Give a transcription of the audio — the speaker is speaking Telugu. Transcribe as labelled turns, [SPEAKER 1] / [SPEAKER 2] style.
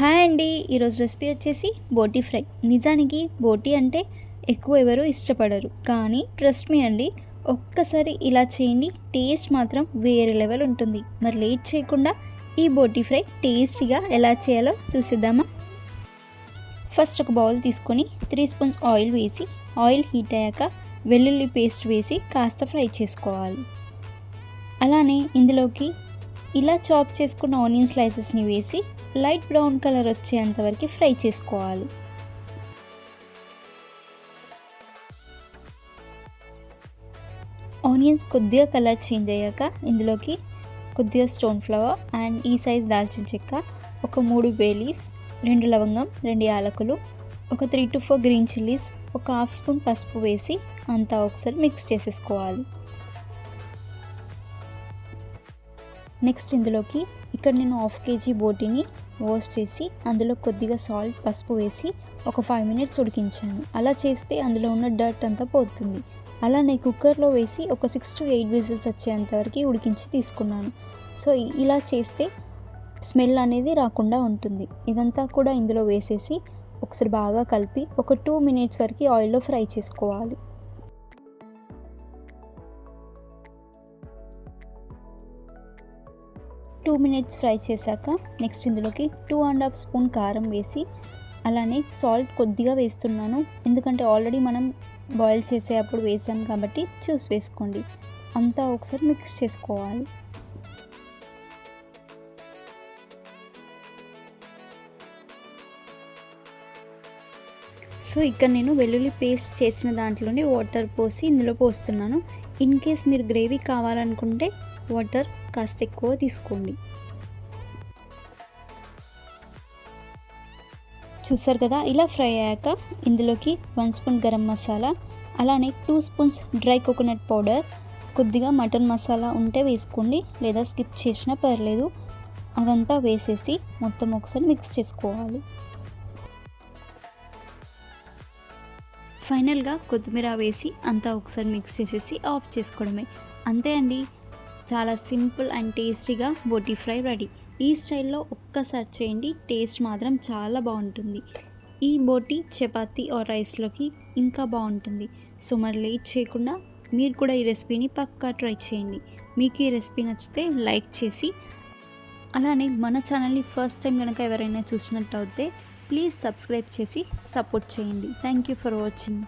[SPEAKER 1] హాయ్ అండి. ఈరోజు రెసిపీ వచ్చేసి బోటీ ఫ్రై. నిజానికి బోటీ అంటే ఎక్కువ ఎవరు ఇష్టపడరు. కానీ ట్రస్ట్ మీ అండి ఒక్కసారి ఇలా చేయండి టేస్ట్ మాత్రం వేరే లెవెల్ ఉంటుంది. మరి లేట్ చేయకుండా ఈ బోటీ ఫ్రై టేస్టీగా ఎలా చేయాలో చూసిద్దామా? ఫస్ట్ ఒక బౌల్ తీసుకొని త్రీ స్పూన్స్ ఆయిల్ వేసి ఆయిల్ హీట్ అయ్యాక వెల్లుల్లి పేస్ట్ వేసి కాస్త ఫ్రై చేసుకోవాలి. అలానే ఇందులోకి ఇలా చాప్ చేసుకున్న ఆనియన్ స్లైసెస్ని వేసి లైట్ బ్రౌన్ కలర్ వచ్చేంత వరకు ఫ్రై చేసుకోవాలి. ఆనియన్స్ కొద్దిగా కలర్ చేంజ్ అయ్యాక ఇందులోకి కొద్దిగా స్టోన్ ఫ్లవర్ అండ్ ఈ సైజ్ దాల్చిన చెక్క ఒక మూడు బే లీవ్స్ రెండు లవంగం రెండు యాలకులు ఒక three two four green chillies ఒక హాఫ్ స్పూన్ పసుపు వేసి అంతా ఒకసారి మిక్స్ చేసేసుకోవాలి. నెక్స్ట్ ఇందులోకి ఇక్కడ నేను హాఫ్ కేజీ బోటీని వాష్ చేసి అందులో కొద్దిగా సాల్ట్ పసుపు వేసి ఒక ఫైవ్ మినిట్స్ ఉడికించాను. అలా చేస్తే అందులో ఉన్న డర్ట్ అంతా పోతుంది. అలానే కుక్కర్లో వేసి ఒక సిక్స్ టు ఎయిట్ విజిల్స్ వచ్చేంత వరకు ఉడికించి తీసుకున్నాను. సో ఇలా చేస్తే స్మెల్ అనేది రాకుండా ఉంటుంది. ఇదంతా కూడా ఇందులో వేసేసి ఒకసారి బాగా కలిపి ఒక టూ మినిట్స్ వరకు ఆయిల్లో ఫ్రై చేసుకోవాలి. టూ మినిట్స్ ఫ్రై చేశాక నెక్స్ట్ ఇందులోకి టూ అండ్ హాఫ్ స్పూన్ కారం వేసి అలానే సాల్ట్ కొద్దిగా వేస్తున్నాను. ఎందుకంటే ఆల్రెడీ మనం బాయిల్ చేసేటప్పుడు వేసాం కాబట్టి జ్యూస్ వేసుకోండి. అంతా ఒకసారి మిక్స్ చేసుకోవాలి. సో ఇక్కడ నేను వెల్లుల్లి పేస్ట్ చేసిన దాంట్లోనే వాటర్ పోసి ఇందులో పోస్తున్నాను. ఇన్ కేస్ మీరు గ్రేవీ కావాలనుకుంటే వాటర్ కాస్త ఎక్కువ తీసుకోండి. చూసారు కదా ఇలా ఫ్రై అయ్యాక ఇందులోకి వన్ స్పూన్ గరం మసాలా అలానే two spoons dry coconut powder కొద్దిగా మటన్ మసాలా ఉంటే వేసుకోండి లేదా స్కిప్ చేసినా పర్లేదు. అదంతా వేసేసి మొత్తం ఒకసారి మిక్స్ చేసుకోవాలి. ఫైనల్గా కొత్తిమీర వేసి అంతా ఒకసారి మిక్స్ చేసేసి ఆఫ్ చేసుకోవడమే. అంతే అండి. చాలా సింపుల్ అండ్ టేస్టీగా బోటీ ఫ్రై రెడీ. ఈ స్టైల్లో ఒక్కసారి చేయండి. టేస్ట్ మాత్రం చాలా బాగుంటుంది. ఈ బోటీ చపాతీ ఆర్ రైస్లోకి ఇంకా బాగుంటుంది. సో మరి లేట్ చేయకుండా మీరు కూడా ఈ రెసిపీని పక్కా ట్రై చేయండి. మీకు ఈ రెసిపీ నచ్చితే లైక్ చేసి అలానే మన ఛానల్ని ఫస్ట్ టైం కనుక ఎవరైనా చూసినట్టు అవుతే ప్లీజ్ సబ్స్క్రైబ్ చేసి సపోర్ట్ చేయండి. Thank you for watching